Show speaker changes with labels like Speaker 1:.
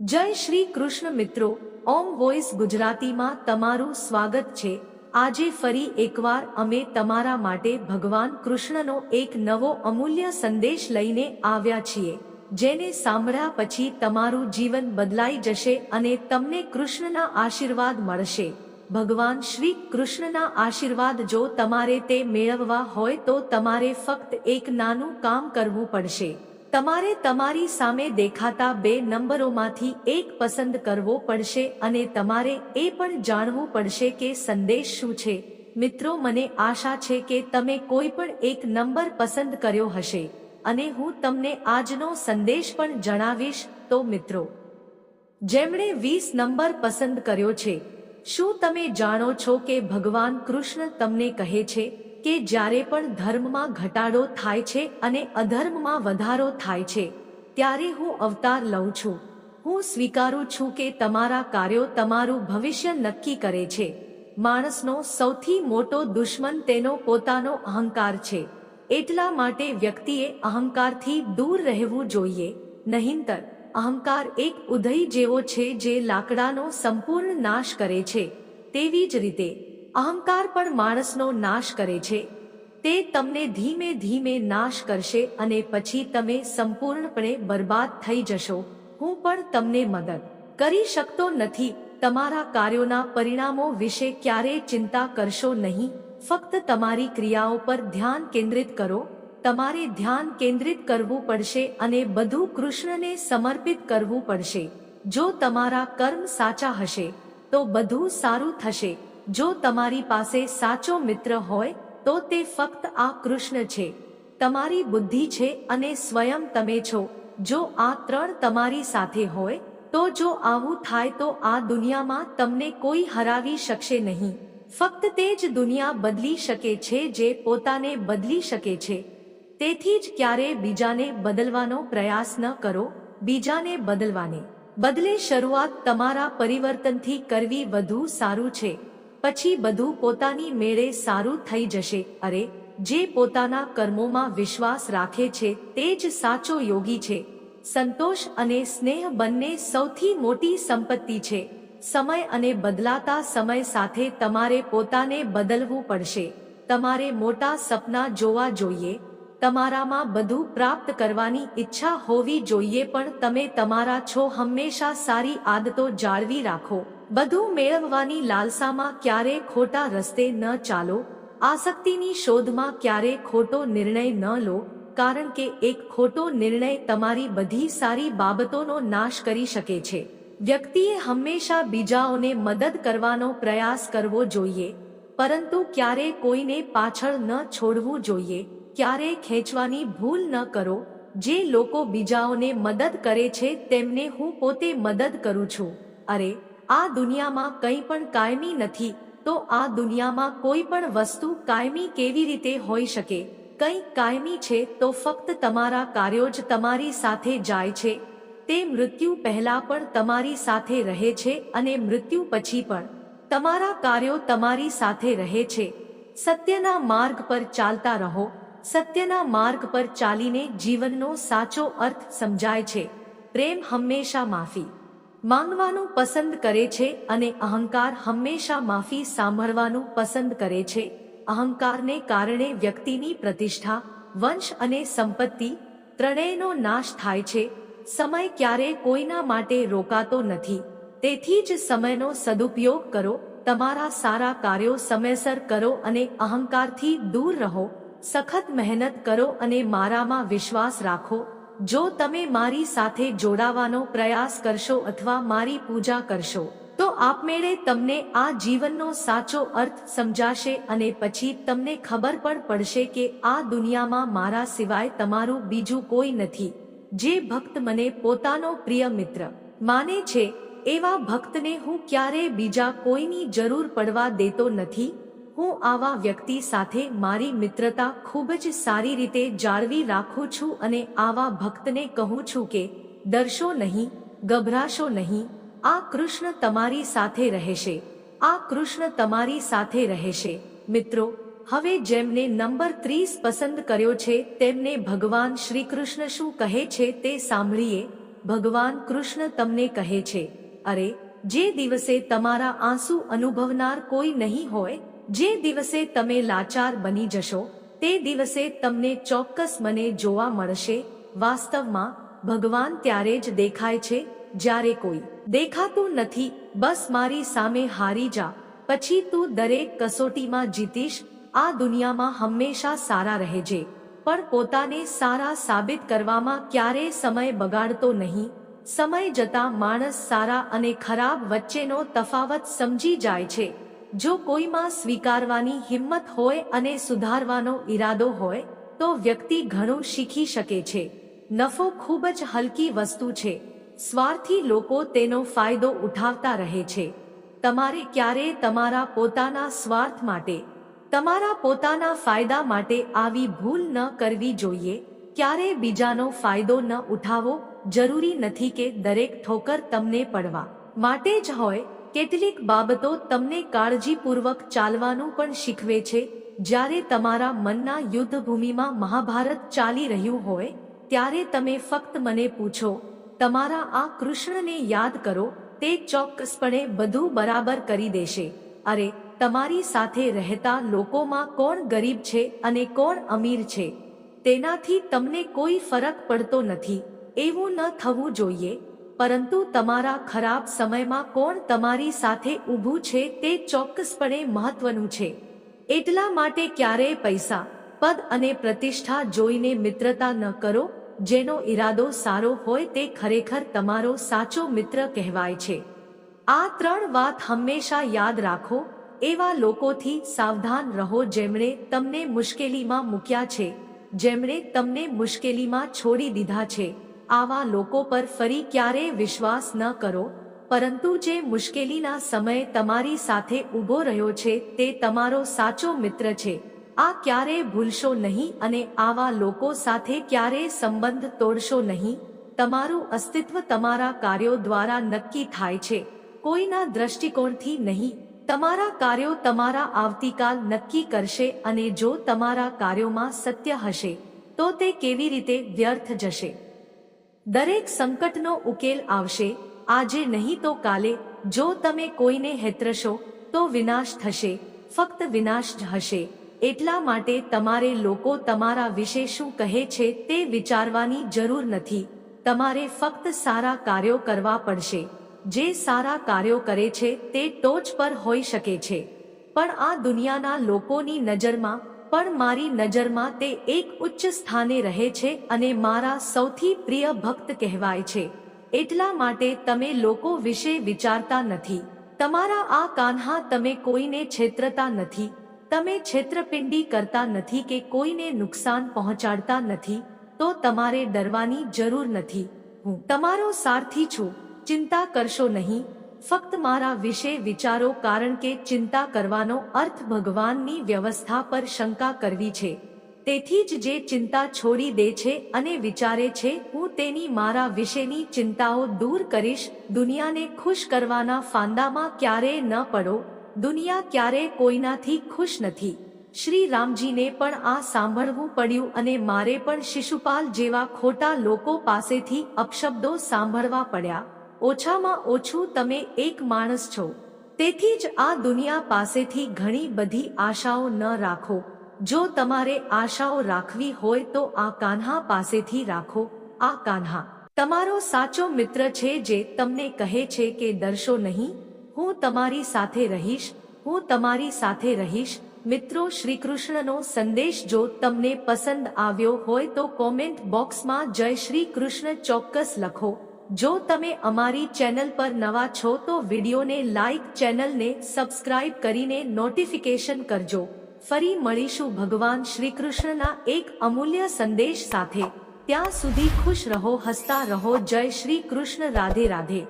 Speaker 1: જય શ્રી કૃષ્ણ મિત્રો, ઓમ વોઇસ ગુજરાતીમાં તમારું સ્વાગત છે. આજે ફરી એકવાર અમે તમારા માટે ભગવાન કૃષ્ણનો એક નવો અમૂલ્ય સંદેશ લઈને આવ્યા છીએ, જેને સાંભળ્યા પછી તમારું જીવન બદલાઈ જશે અને તમને કૃષ્ણના આશીર્વાદ મળશે. ભગવાન શ્રી કૃષ્ણના આશીર્વાદ જો તમારે તે મેળવવા હોય તો તમારે ફક્ત એક નાનું કામ કરવું પડશે. તમારે તમારી સામે દેખાતા બે નંબરોમાંથી એક પસંદ કરવો પડશે અને તમારે એ પણ જાણવું પડશે કે સંદેશ શું છે. મિત્રો, મને આશા છે કે તમે કોઈ પણ એક નંબર પસંદ કર્યો હશે અને હું તમને આજનો સંદેશ પણ જણાવીશ. તો મિત્રો, જેમણે વીસ નંબર પસંદ કર્યો છે, શું તમે જાણો છો કે ભગવાન કૃષ્ણ તમને કહે છે? કે જ્યારે પણ ધર્મમાં ઘટાડો થાય છે અને અધર્મમાં વધારો થાય છે, ત્યારે હું અવતાર લઉં છું. હું સ્વીકારું છું કે તમારા કાર્યો તમારું ભવિષ્ય નક્કી કરે છે. માણસનો સૌથી મોટો દુશ્મન તેનો પોતાનો અહંકાર છે. એટલા માટે વ્યક્તિએ અહંકારથી દૂર રહેવું જોઈએ. નહીંતર, અહંકાર એક ઉદય જેવો છે જે લાકડાનો સંપૂર્ણ નાશ કરે છે. તેવી જ રીતે અહંકાર પણ માણસનો નાશ કરે છે. તે તમને ધીમે ધીમે નાશ કરશે અને પછી તમે સંપૂર્ણપણે બરબાદ થઈ જશો. હું પણ તમને મદદ કરી શકતો નથી. તમારા કાર્યોના પરિણામો વિશે ક્યારેય ચિંતા કરશો નહીં. ફક્ત તમારી ક્રિયાઓ પર ધ્યાન કેન્દ્રિત કરો. તમારે ધ્યાન કેન્દ્રિત કરવું પડશે અને બધું કૃષ્ણને સમર્પિત કરવું પડશે. જો તમારા કર્મ સાચા હશે, તો બધું સારું થશે. જો તમારી પાસે સાચો મિત્ર હોય, તો તે ફક્ત આ કૃષ્ણ છે. તમારી બુદ્ધિ છે અને સ્વયં તમે છો. જો આ ત્રણ તમારી સાથે હોય, તો જો આવું થાય તો આ દુનિયામાં તમને કોઈ હરાવી શકશે નહીં. ફક્ત તે જ દુનિયા બદલી શકે છે જે પોતાને બદલી શકે છે. તેથી જ ક્યારે બીજાને બદલવાનો પ્રયાસ ન કરો, બીજાને બદલવાને. બદલે શરૂઆત તમારા પરિવર્તનથી કરવી વધુ સારું છે. પછી બધું પોતાની મેળે સારું થઈ જશે. અરે, જે પોતાના કર્મોમાં વિશ્વાસ રાખે છે, તે જ સાચો યોગી છે. સંતોષ અને સ્નેહ બંને સૌથી મોટી સંપત્તિ છે. સમય અને બદલાતા સમય સાથે તમારે પોતાને બદલવું પડશે. તમારે મોટા સપના જોવા જોઈએ. તમારામાં બધું પ્રાપ્ત કરવાની ઈચ્છા હોવી જોઈએ પણ તમે તમારા છો હંમેશા સારી આદતો જાળવી રાખો. બધું મેળવવાની લાલસામાં ક્યારે ખોટા રસ્તે ન ચાલો, આસક્તિની શોધમાં ક્યારે ખોટો નિર્ણય ન લો, કારણ કે એક ખોટો નિર્ણય તમારી બધી સારી બાબતોનો નાશ કરી શકે છે. વ્યક્તિએ હંમેશા બીજાઓને મદદ કરવાનો પ્રયાસ કરવો જોઈએ, પરંતુ ક્યારે કોઈને પાછળ ન છોડવું જોઈએ, ક્યારે ખેંચવાની ભૂલ ન કરો, જે લોકો બીજાઓને મદદ કરે છે તેમને હું પોતે મદદ કરું છું. અરે આ દુનિયામાં કંઈ પણ કાયમી નથી, તો આ દુનિયામાં કોઈ પણ વસ્તુ કાયમી કેવી રીતે હોઈ શકે? કંઈ કાયમી છે તો ફક્ત તમારા કાર્યો જ તમારી સાથે જાય છે. તે મૃત્યુ પહેલા પણ તમારી સાથે રહે છે અને મૃત્યુ પછી પણ. તમારા કાર્યો તમારી સાથે રહે છે. સત્યના માર્ગ પર ચાલતા રહો. સત્યના માર્ગ પર ચાલીને જીવનનો સાચો અર્થ સમજાય છે. પ્રેમ હંમેશા માફી. માંગવાનું પસંદ કરે છે અને અહંકાર હંમેશા માફી સાંભળવાનું પસંદ કરે છે. અહંકારને કારણે વ્યક્તિની પ્રતિષ્ઠા, વંશ અને સંપત્તિ ત્રણેયનો નાશ થાય છે. સમય ક્યારે કોઈના માટે રોકાતો નથી. તેથી જ સમયનો સદુપયોગ કરો, તમારા સારા કાર્યો સમયસર કરો અને અહંકારથી દૂર રહો. સખત મહેનત કરો અને મારામાં વિશ્વાસ રાખો. જો તમે મારી સાથે જોડાવાનો પ્રયાસ કરશો અથવા મારી પૂજા કરશો, તો આપમેળે તમને આ જીવનનો સાચો અર્થ સમજાશે અને પછી તમને ખબર પણ પડશે કે આ દુનિયામાં મારા સિવાય તમારું બીજું કોઈ નથી. જે ભક્ત મને પોતાનો પ્રિય મિત્ર માને છે, એવા ભક્તને હું ક્યારેય બીજા કોઈની જરૂર પડવા દેતો નથી. હું આવા વ્યક્તિ સાથે મારી મિત્રતા ખૂબ જ સારી રીતે જાળવી રાખું છું અને આવા ભક્તને કહું છું કે, ડરશો નહીં, ગભરાશો નહીં, આ કૃષ્ણ તમારી સાથે રહેશે, આ કૃષ્ણ તમારી સાથે રહેશે. મિત્રો, હવે જેમને નંબર ત્રીસ પસંદ કર્યો છે, તેમને ભગવાન શ્રી કૃષ્ણ શું કહે છે તે સાંભળીએ. ભગવાન કૃષ્ણ તમને કહે છે, અરે, જે દિવસે તમારા આંસુ અનુભવનાર કોઈ નહીં હોય જે દિવસે તમે લાચાર બની જશો, તે દિવસે તમને ચોક્કસ મને જોવા મળશે. વાસ્તવમાં, ભગવાન ત્યારે જ દેખાય છે, જ્યારે કોઈ દેખાતું નથી. બસ મારી સામે હારી જા. પછી તું દરેક કસોટીમાં જીતીશ. આ દુનિયામાં હંમેશા સારા રહેજે. પણ પોતાને સારા સાબિત કરવામાં ક્યારેય સમય બગાડતો નહીં. સમય જતા માણસ સારા અને ખરાબ વચ્ચેનો તફાવત સમજી જાય છે. જો કોઈમાં સ્વીકારવાની હિંમત હોય અને સુધારવાનો ઈરાદો હોય, તો વ્યક્તિ ઘણું શીખી શકે છે. નફો ખૂબ જ હલકી વસ્તુ છે. સ્વાર્થી લોકો તેનો ફાયદો ઉઠાવતા રહે છે. તમારે ક્યારેય તમારા પોતાના સ્વાર્થ માટે, તમારા પોતાના ફાયદા માટે આવી ભૂલ ન કરવી જોઈએ? ક્યારે બીજાનો ફાયદો ન ઉઠાવો? જરૂરી નથી કે દરેક ઠોકર તમને પડવા માટે જ હોય કેટલીક બાબતો તમને કાળજીપૂર્વક ચાલવાનું પણ શીખવે છે. જ્યારે તમારા મનના યુદ્ધભૂમિમાં મહાભારત ચાલી રહ્યું હોય, ત્યારે તમે ફક્ત મને પૂછો, તમારા આ કૃષ્ણને યાદ કરો, તે ચોક્કસપણે બધું બરાબર કરી દેશે. અરે, તમારી સાથે રહેતા લોકોમાં કોણ ગરીબ છે અને કોણ અમીર છે? તેનાથી તમને કોઈ ફરક પડતો નથી. એવું ન થવું જોઈએ. પરંતુ તમારા ખરાબ સમયમાં કોણ તમારી સાથે ઊભું છે તે ચોક્કસપણે મહત્વનું છે. એટલા માટે ક્યારેય પૈસા, પદ અને પ્રતિષ્ઠા જોઈને મિત્રતા ન કરો, જેનો ઈરાદો સારો હોય તે ખરેખર તમારો સાચો મિત્ર કહેવાય છે. આ ત્રણ વાત હંમેશા યાદ રાખો, એવા લોકોથી સાવધાન રહો જેમણે તમને મુશ્કેલીમાં મૂક્યા છે, જેમણે તમને મુશ્કેલીમાં છોડી દીધા છે. આવા લોકો પર ફરી ક્યારેય વિશ્વાસ ન કરો, પરંતુ જે મુશ્કેલીના સમયે તમારી સાથે ઊભો રહ્યો છે તે તમારો સાચો મિત્ર છે. આ ક્યારેય ભૂલશો નહીં અને આવા લોકો સાથે ક્યારેય સંબંધ તોડશો નહીં. તમારું અસ્તિત્વ તમારા કાર્યો દ્વારા નક્કી થાય છે. કોઈના દ્રષ્ટિકોણથી નહીં. તમારા કાર્યો તમારા આવતીકાલ નક્કી કરશે અને જો તમારા કાર્યોમાં સત્ય હશે, તો તે કેવી રીતે વ્યર્થ જશે? દરેક સંકટનો ઉકેલ આવશે. આજે નહીં તો કાલે. જો તમે કોઈને હેતરશો, તો વિનાશ થશે. ફક્ત વિનાશ જ હશે. એટલા માટે તમારે લોકો તમારા વિશે શું કહે છે તે વિચારવાની જરૂર નથી. તમારે ફક્ત સારા કાર્યો કરવા પડશે. જે સારા કાર્યો કરે છે તે ટોચ પર હોઈ શકે છે. પણ આ દુનિયાના લોકોની નજરમાં પણ મારી નજરમાં તે એક ઉચ્ચ સ્થાને રહે છે અને મારા સૌથી પ્રિય ભક્ત કહેવાય છે. એટલા માટે તમે લોકો વિશે વિચારતા નથી. તમારા આ કાન્હા તમે કોઈને છેતરતા નથી. તમે છેતરપિંડી કરતા નથી કે કોઈને નુકસાન પહોંચાડતા નથી, તો તમારે ડરવાની જરૂર નથી. હું તમારો સારથી છું. ચિંતા કરશો નહીં. ફક્ત મારા વિશે વિચારો કારણ કે ચિંતા કરવાનો અર્થ ભગવાનની વ્યવસ્થા પર શંકા કરવી છે. તેથી જ જે ચિંતા છોડી દે છે અને વિચારે છે, હું તેની મારા વિશેની ચિંતાઓ દૂર કરીશ, દુનિયાને ખુશ કરવાના ફાંદામાં ક્યારેય ન પડો, દુનિયા ક્યારેય કોઈનાથી ખુશ નથી. શ્રી રામજીને પણ આ સાંભળવું પડ્યું અને મારે પણ શિશુપાલ જેવા ખોટા લોકો પાસેથી અપશબ્દો સાંભળવા પડ્યા. ઓછામાં ઓછું તમે એક માણસ છો. તેથી જ આ દુનિયા પાસેથી ઘણી બધી આશાઓ ન રાખો. જો તમારે આશાઓ રાખવી હોય તો આ કાન્હા પાસેથી રાખો, આ કાન્હા. તમારો સાચો મિત્ર છે જે તમને કહે છે કે ડરશો નહીં. હું તમારી સાથે રહીશ, હું તમારી સાથે રહીશ. મિત્રો શ્રી કૃષ્ણનો સંદેશ જો તમને પસંદ આવ્યો હોય તો કોમેન્ટ બોક્સમાં જય શ્રી કૃષ્ણ ચોક્કસ લખો. જો તમે અમારી ચેનલ પર નવા છો તો વિડીયોને લાઈક, ચેનલને સબસ્ક્રાઇબ કરીને નોટિફિકેશન કરજો. ફરી મળીશું ભગવાન શ્રી કૃષ્ણના એક અમૂલ્ય સંદેશ સાથે. ત્યાં સુધી ખુશ રહો, હસતા રહો. જય શ્રી કૃષ્ણ, રાધે રાધે.